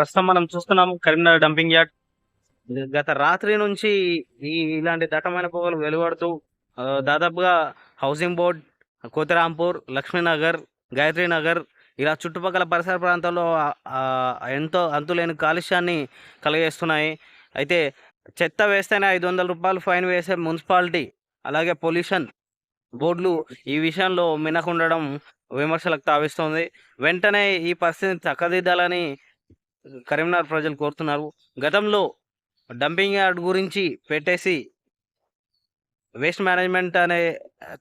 ప్రస్తుతం మనం చూస్తున్నాం కరీంనగర్ డంపింగ్ యార్డ్. గత రాత్రి నుంచి ఈ ఇలాంటి దట్టమైన పొగలు వెలువడుతూ దాదాపుగా హౌసింగ్ బోర్డ్ కోతిరాంపూర్ లక్ష్మీనగర్ గాయత్రి నగర్ ఇలా చుట్టుపక్కల పరిసర ప్రాంతాల్లో ఎంతో అంతులేని కాలుష్యాన్ని కలిగేస్తున్నాయి. అయితే చెత్త వేస్తేనే ఐదు వందల రూపాయలు ఫైన్ వేసే మున్సిపాలిటీ అలాగే పొల్యూషన్ బోర్డులు ఈ విషయంలో మినకుండడం విమర్శలకు తావిస్తుంది. వెంటనే ఈ పరిస్థితిని చక్కదిద్దాలని కరీంనగర్ ప్రజలు కోరుతున్నారు. గతంలో డంపింగ్ యార్డ్ గురించి పెట్టేసి వేస్ట్ మేనేజ్మెంట్ అనే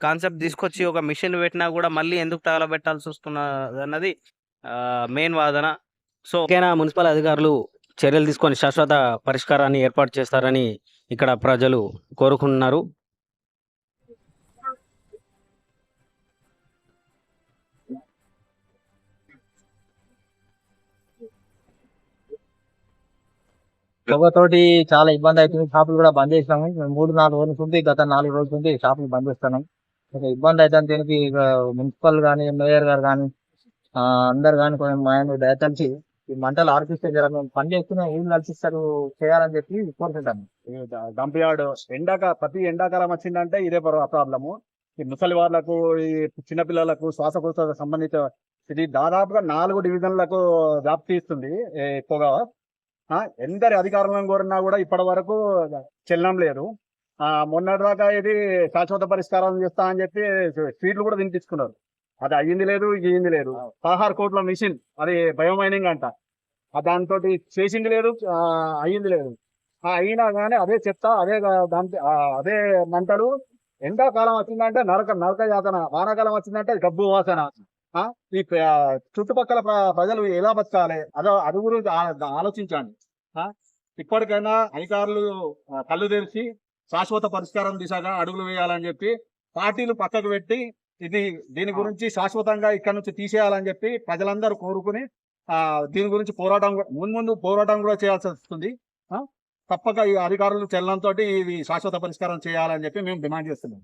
కాన్సెప్ట్ తీసుకొచ్చి ఒక మిషన్ పెట్టినా కూడా మళ్ళీ ఎందుకు తగలబెట్టాల్సి వస్తున్నది అన్నది మెయిన్ వాదన. సో ఓకేనా మున్సిపల్ అధికారులు చర్యలు తీసుకొని శాశ్వత పరిష్కారాన్ని ఏర్పాటు చేస్తారని ఇక్కడ ప్రజలు కోరుకుంటున్నారు. పొగతోటి చాలా ఇబ్బంది అవుతుంది. షాపులు కూడా బంద్ చేసినాము. మేము మూడు నాలుగు రోజుల నుండి గత నాలుగు రోజుల నుండి షాపులు బంద్ చేస్తున్నాం ఇబ్బంది అయితే దీనికి మున్సిపల్ కానీ మేయర్ గారు కానీ అందరు కానీ కొంచెం మా ఆయన దయతలిచి ఈ మంటలు ఆర్పిస్తే జర మేము పని చేస్తున్నా ఏం నడిపిస్తారు చేయాలని చెప్పి కోరుకుంటాను డంప్ యార్డ్ ఎండాక ప్రతి ఎండాకాలం వచ్చిందంటే ఇదే ప్రాబ్లము. ఈ ముసలి వాళ్ళకు ఈ చిన్నపిల్లలకు శ్వాసకోశ సంబంధిత ఇది దాదాపుగా నాలుగు డివిజన్లకు వ్యాప్తి ఇస్తుంది ఆ, ఎందరి అధికారులను కోరినా కూడా ఇప్పటి వరకు చెల్లడం లేదు. ఆ మొన్నటిదాకా ఇది శాశ్వత పరిష్కారం చేస్తా అని చెప్పి స్వీట్లు కూడా తినిపించుకున్నారు. అది అయ్యింది లేదు ఇది అయ్యింది లేదు పదహారు కోట్ల మిషన్ అది బయోమైనింగ్ అంట. దాంతో చేసింది లేదు అయ్యింది లేదు. ఆ, అయినా కానీ అదే చెత్త అదే ఆ, అదే మంటలు ఎండాకాలం వచ్చిందంటే నరక నరక యాతన వానాకాలం వచ్చిందంటే గబ్బు వాసన. ఈ చుట్టుపక్కల ప్ర- ప్రజలు ఎలా బతకాలి? అదో అది గురించి ఆ- ఆలోచించండి. ఇప్పటికైనా అధికారులు కళ్ళు తెరిచి శాశ్వత పరిష్కారం దిశగా అడుగులు వేయాలని చెప్పి పార్టీలు పక్కకు పెట్టి ఇది దీని గురించి శాశ్వతంగా ఇక్కడ నుంచి తీసేయాలని చెప్పి ప్రజలందరూ కోరుకుని ఆ దీని గురించి పోరాటం ముందు ముందు పోరాటం కూడా చేయాల్సి వస్తుంది. ఆ, తప్పక ఈ అధికారులు చెల్లంతో ఇది శాశ్వత పరిష్కారం చేయాలని చెప్పి మేము డిమాండ్ చేస్తున్నాం.